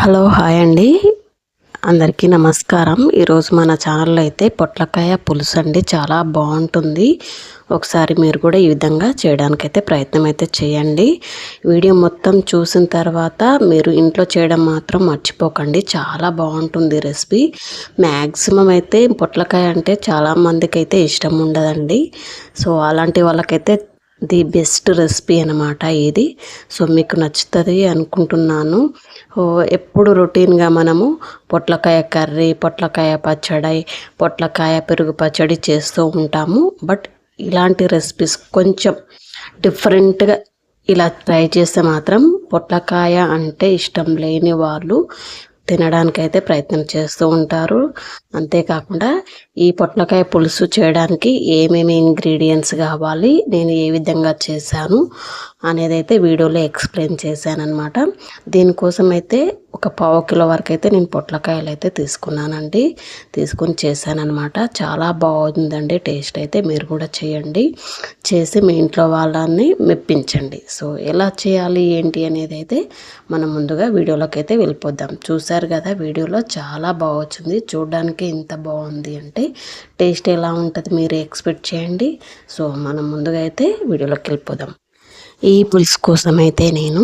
Hello hi అండి. అందరికీ నమస్కారం. ఈరోజు మన ఛానల్లో అయితే పొట్లకాయ పులుసు అండి. చాలా బాగుంటుంది. ఒకసారి మీరు కూడా ఈ విధంగా చేయడానికైతే ప్రయత్నం అయితే చేయండి. వీడియో మొత్తం చూసిన తర్వాత మీరు ఇంట్లో చేయడం మాత్రం మర్చిపోకండి. చాలా బాగుంటుంది రెసిపీ. మ్యాక్సిమం అయితే పొట్లకాయ అంటే చాలామందికి అయితే ఇష్టం ఉండదండి. సో అలాంటి వాళ్ళకైతే ది బెస్ట్ రెసిపీ అనమాట ఇది. సో మీకు నచ్చుతుంది అనుకుంటున్నాను. ఎప్పుడు రొటీన్గా మనము పొట్లకాయ కర్రీ పొట్లకాయ పచ్చడి పొట్లకాయ పెరుగు పచ్చడి చేస్తూ ఉంటాము. బట్ ఇలాంటి రెసిపీస్ కొంచెం డిఫరెంట్గా ఇలా ట్రై చేస్తే మాత్రం పొట్లకాయ అంటే ఇష్టం లేని వాళ్ళు తినడానికైతే ప్రయత్నం చేస్తూ ఉంటారు. అంతేకాకుండా ఈ పొట్లకాయ పులుసు చేయడానికి ఏమేమి ఇంగ్రీడియంట్స్ కావాలి నేను ఏ విధంగా చేశాను అనేది అయితే వీడియోలో ఎక్స్ప్లెయిన్ చేశాను అనమాట దీనికోసం అయితే ఒక పావు కిలో వరకు అయితే నేను పొట్లకాయలు అయితే తీసుకున్నానండి. తీసుకొని చేశానమాట చాలా బాగుందండి. టేస్ట్ అయితే మీరు కూడా చేయండి. చేసి మీ ఇంట్లో వాళ్ళని మెప్పించండి. సో ఎలా చేయాలి ఏంటి అనేది అయితే మనం ముందుగా వీడియోలోకి అయితే వెళ్ళిపోద్దాం. చూసారు కదా వీడియోలో చాలా బాగొచ్చింది చూడడానికి ఇంత బాగుంది అంటే టేస్ట్ ఎలా ఉంటుంది మీరు ఎక్స్పెక్ట్ చేయండి. సో మనం ముందుగా అయితే వీడియోలోకి వెళ్ళిపోదాం. ఈ పులుసు కోసం అయితే నేను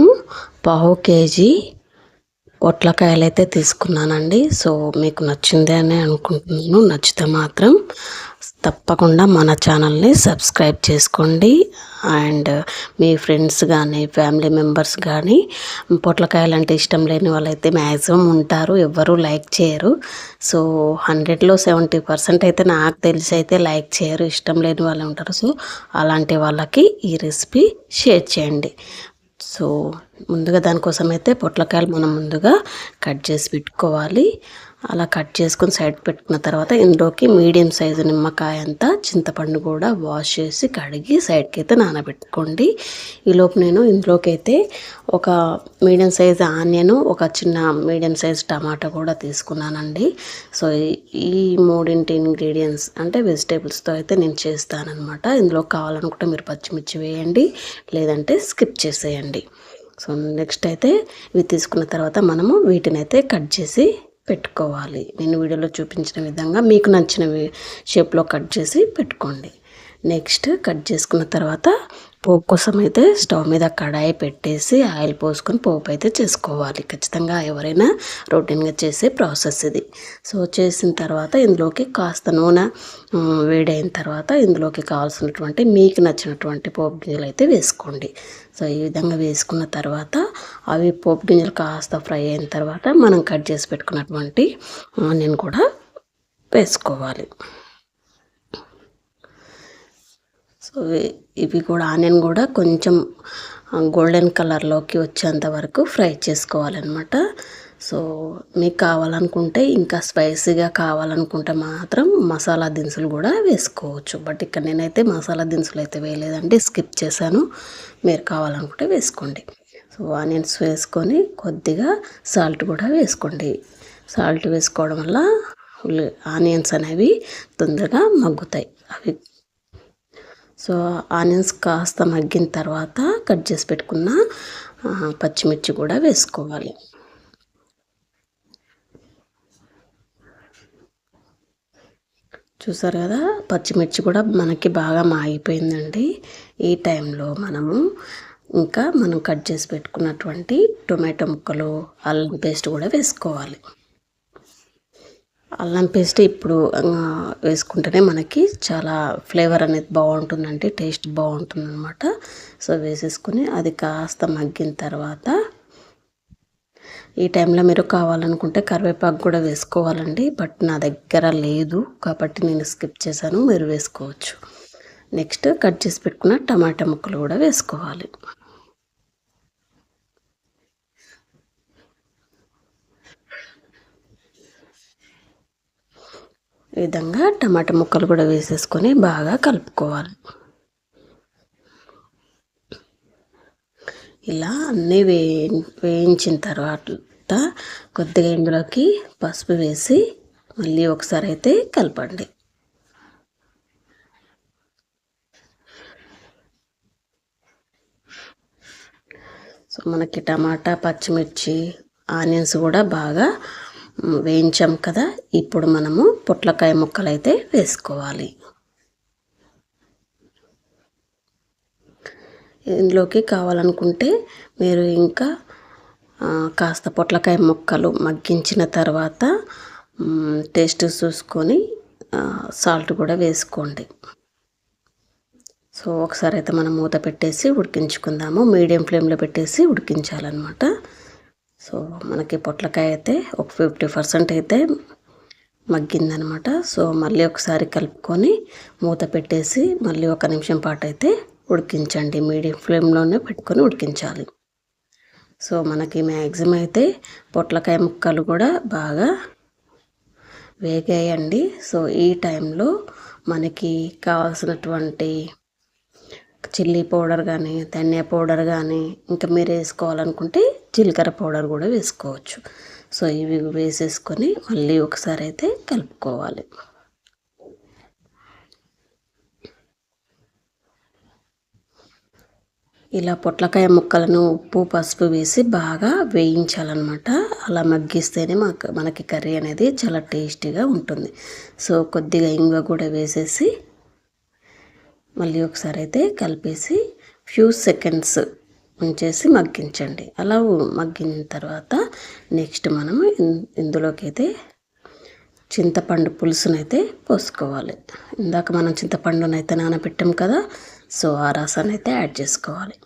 పావు కేజీ పొట్లకాయలు అయితే తీసుకున్నానండి. సో మీకు నచ్చింది అని అనుకుంటున్నాను. నచ్చితే మాత్రం తప్పకుండా మన ఛానల్ని సబ్స్క్రైబ్ చేసుకోండి. అండ్ మీ ఫ్రెండ్స్ కానీ ఫ్యామిలీ మెంబర్స్ కానీ పొట్లకాయలు అంటే ఇష్టం లేని వాళ్ళైతే మ్యాక్సిమం ఉంటారు. ఎవ్వరూ లైక్ చేయరు. సో హండ్రెడ్లో సెవెంటీ పర్సెంట్ అయితే నాకు తెలిసి అయితే లైక్ చేయరు. ఇష్టం లేని వాళ్ళు ఉంటారు. సో అలాంటి వాళ్ళకి ఈ రెసిపీ షేర్ చేయండి. సో ముందుగా దానికోసం అయితే పొట్లకాయలు మనం ముందుగా కట్ చేసి పెట్టుకోవాలి. అలా కట్ చేసుకుని సైడ్ పెట్టుకున్న తర్వాత ఇందులోకి మీడియం సైజు నిమ్మకాయ అంతా చింతపండు కూడా వాష్ చేసి కడిగి సైడ్కి అయితే నానబెట్టుకోండి ఈలోపు నేను ఇందులోకి అయితే ఒక మీడియం సైజ్ ఆనియన్ ఒక చిన్న మీడియం సైజ్ టమాటా కూడా తీసుకున్నానండి. సో ఈ మూడింటి ఇంగ్రీడియంట్స్ అంటే వెజిటేబుల్స్తో అయితే నేను చేస్తానన్నమాట. ఇందులో కావాలనుకుంటే మీరు పచ్చిమిర్చి వేయండి లేదంటే స్కిప్ చేసేయండి. సో నెక్స్ట్ అయితే ఇవి తీసుకున్న తర్వాత మనము వీటిని అయితే కట్ చేసి పెట్టుకోవాలి. నేను వీడియోలో చూపించిన విధంగా మీకు నచ్చిన షేప్లో కట్ చేసి పెట్టుకోండి. నెక్స్ట్ కట్ చేసుకున్న తర్వాత పోపు కోసం అయితే స్టవ్ మీద కడాయి పెట్టేసి ఆయిల్ పోసుకొని పోపు అయితే చేసుకోవాలి. ఖచ్చితంగా ఎవరైనా రొటీన్గా చేసే ప్రాసెస్ ఇది. సో చేసిన తర్వాత ఇందులోకి కాస్త నూనె వేడైన తర్వాత ఇందులోకి కావాల్సినటువంటి మీకు నచ్చినటువంటి పోపు గింజలు అయితే వేసుకోండి. సో ఈ విధంగా వేసుకున్న తర్వాత అవి పోపు గింజలు కాస్త ఫ్రై అయిన తర్వాత మనం కట్ చేసి పెట్టుకున్నటువంటి ఆనియన్ కూడా వేసుకోవాలి సో ఇవి కూడా ఆనియన్ కూడా కొంచెం గోల్డెన్ కలర్లోకి వచ్చేంత వరకు ఫ్రై చేసుకోవాలన్నమాట. సో మీకు కావాలనుకుంటే ఇంకా స్పైసీగా కావాలనుకుంటే మాత్రం మసాలా దినుసులు కూడా వేసుకోవచ్చు. బట్ ఇక్కడ నేనైతే మసాలా దినుసులు అయితే వేయలేదండి స్కిప్ చేశాను. మీరు కావాలనుకుంటే వేసుకోండి. సో ఆనియన్స్ వేసుకొని కొద్దిగా సాల్ట్ కూడా వేసుకోండి. సాల్ట్ వేసుకోవడం వల్ల ఆనియన్స్ అనేవి తొందరగా మగ్గుతాయి. అవి సో ఆనియన్స్ కాస్త మగ్గిన తర్వాత కట్ చేసి పెట్టుకున్న పచ్చిమిర్చి కూడా వేసుకోవాలి. చూసారు కదా పచ్చిమిర్చి కూడా మనకి బాగా మాగిపోయిందండి. ఈ టైంలో మనము ఇంకా మనం కట్ చేసి పెట్టుకున్నటువంటి టొమాటో ముక్కలు అల్లం పేస్ట్ కూడా వేసుకోవాలి. అల్లం పేస్ట్ ఇప్పుడు వేసుకుంటేనే మనకి చాలా ఫ్లేవర్ అనేది బాగుంటుందండి టేస్ట్ బాగుంటుంది అనమాట సో వేసేసుకుని అది కాస్త మగ్గిన తర్వాత ఈ టైంలో మీరు కావాలనుకుంటే కరివేపాకు కూడా వేసుకోవాలండి బట్ నా దగ్గర లేదు కాబట్టి నేను స్కిప్ చేశాను మీరు వేసుకోవచ్చు. నెక్స్ట్ కట్ చేసి పెట్టుకున్న టమాటా ముక్కలు కూడా వేసుకోవాలి. ఈ విధంగా టమాటా ముక్కలు కూడా వేసేసుకొని బాగా కలుపుకోవాలి. ఇలా అన్నీ వే వేయించిన తర్వాత కొద్దిగా ఇందులోకి పసుపు వేసి మళ్ళీ ఒకసారి అయితే కలపండి. సో మనకి టమాటా పచ్చిమిర్చి ఆనియన్స్ కూడా బాగా వేయించాం కదా ఇప్పుడు మనము పొట్లకాయ ముక్కలు అయితే వేసుకోవాలి. ఇందులోకి కావాలనుకుంటే మీరు ఇంకా కాస్త పొట్లకాయ ముక్కలు మగ్గించిన తర్వాత టేస్ట్ చూసుకొని సాల్ట్ కూడా వేసుకోండి. సో ఒకసారి అయితే మనం మూత పెట్టేసి ఉడికించుకుందాము. మీడియం ఫ్లేమ్లో పెట్టేసి ఉడికించాలన్నమాట. సో మనకి పొట్లకాయ అయితే ఒక ఫిఫ్టీ పర్సెంట్ అయితే మగ్గిందనమాట. సో మళ్ళీ ఒకసారి కలుపుకొని మూత పెట్టేసి మళ్ళీ ఒక నిమిషం పాటు అయితే ఉడికించండి. మీడియం ఫ్లేమ్లోనే పెట్టుకొని ఉడికించాలి. సో మనకి మ్యాక్సిమం అయితే పొట్లకాయ ముక్కలు కూడా బాగా వేగాయండి. సో ఈ టైంలో మనకి కావాల్సినటువంటి చిల్లీ పౌడర్ కానీ ధనియా పౌడర్ కానీ ఇంకా మీరు వేసుకోవాలనుకుంటే జీలకర్ర పౌడర్ కూడా వేసుకోవచ్చు. సో ఇవి వేసేసుకొని మళ్ళీ ఒకసారి అయితే కలుపుకోవాలి. ఇలా పొట్లకాయ ముక్కలను ఉప్పు పసుపు వేసి బాగా వేయించాలన్నమాట. అలా మగ్గిస్తేనే మాకు మనకి కర్రీ అనేది చాలా టేస్టీగా ఉంటుంది. సో కొద్దిగా ఇంగువ కూడా వేసేసి మళ్ళీ ఒకసారి అయితే కలిపేసి ఫ్యూ సెకండ్స్ ఉంచేసి మగ్గించండి. అలా మగ్గిన తర్వాత నెక్స్ట్ మనము ఇందులోకి అయితే చింతపండు పులుసునైతే పోసుకోవాలి. ఇందాక మనం చింతపండునైతే నానబెట్టాం కదా సో ఆ రసాన్ని అయితే యాడ్ చేసుకోవాలి.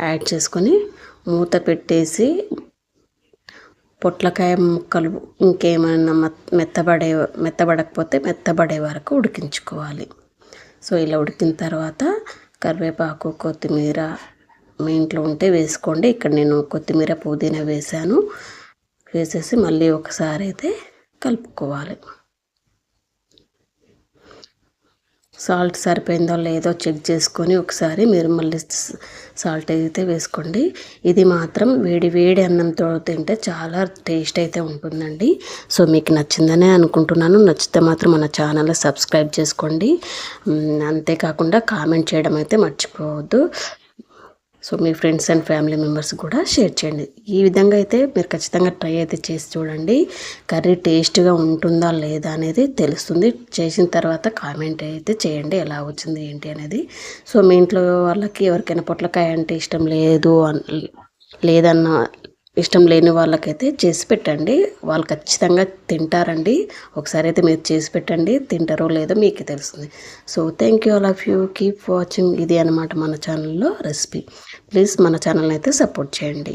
యాడ్ చేసుకొని మూత పెట్టేసి పొట్లకాయ ముక్కలు ఇంకేమైనా మెత్తబడే మెత్తబడకపోతే మెత్తబడే వరకు ఉడికించుకోవాలి. సో ఇలా ఉడికిన తర్వాత కరివేపాకు కొత్తిమీర మీ ఇంట్లో ఉంటే వేసుకోండి. ఇక్కడ నేను కొత్తిమీర పుదీనా వేసాను వేసేసి మళ్ళీ ఒకసారి అయితే కలుపుకోవాలి. సాల్ట్ సరిపోయిందో లేదో చెక్ చేసుకొని ఒకసారి మీరు మళ్ళీ సాల్ట్ అయితే వేసుకోండి. ఇది మాత్రం వేడి వేడి అన్నంతో తింటే చాలా టేస్ట్ అయితే ఉంటుందండి. సో మీకు నచ్చిందనే అనుకుంటున్నాను. నచ్చితే మాత్రం మన ఛానల్ సబ్స్క్రైబ్ చేసుకోండి. అంతేకాకుండా కామెంట్ చేయడం అయితే మర్చిపోవద్దు. సో మీ ఫ్రెండ్స్ అండ్ ఫ్యామిలీ మెంబర్స్ కూడా షేర్ చేయండి. ఈ విధంగా అయితే మీరు ఖచ్చితంగా ట్రై అయితే చేసి చూడండి. కర్రీ టేస్ట్గా ఉంటుందా లేదా అనేది తెలుస్తుంది. చేసిన తర్వాత కామెంట్ అయితే చేయండి. ఎలా వచ్చింది ఏంటి అనేది. సో మీ ఇంట్లో వాళ్ళకి ఎవరికైనా పొట్లకాయ అంటే ఇష్టం లేదు లేదన్న ఇష్టం లేని వాళ్ళకైతే చేసి పెట్టండి. వాళ్ళు ఖచ్చితంగా తింటారండి. ఒకసారి అయితే మీరు చేసి పెట్టండి. తింటారో లేదో మీకు తెలుస్తుంది. So thank you all of you keep watching ఇది అనమాట మన ఛానల్లో రెసిపీ ప్లీజ్ మన ఛానల్ని అయితే సపోర్ట్ చేయండి.